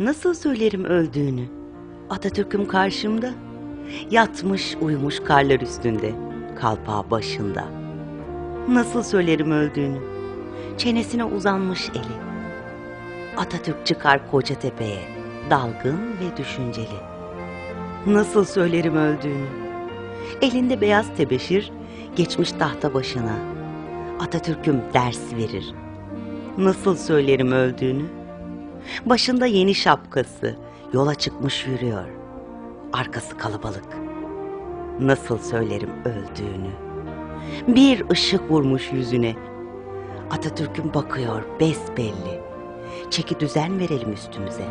Nasıl söylerim öldüğünü? Atatürk'üm karşımda. Yatmış uyumuş karlar üstünde. Kalpağı başında. Nasıl söylerim öldüğünü? Çenesine uzanmış eli. Atatürk çıkar koca tepeye. Dalgın ve düşünceli. Nasıl söylerim öldüğünü? Elinde beyaz tebeşir geçmiş tahta başına. Atatürk'üm ders verir. Nasıl söylerim öldüğünü? Başında yeni şapkası, yola çıkmış yürüyor. Arkası kalabalık. Nasıl söylerim öldüğünü? Bir ışık vurmuş yüzüne. Atatürk'üm bakıyor besbelli. Çeki düzen verelim üstümüze.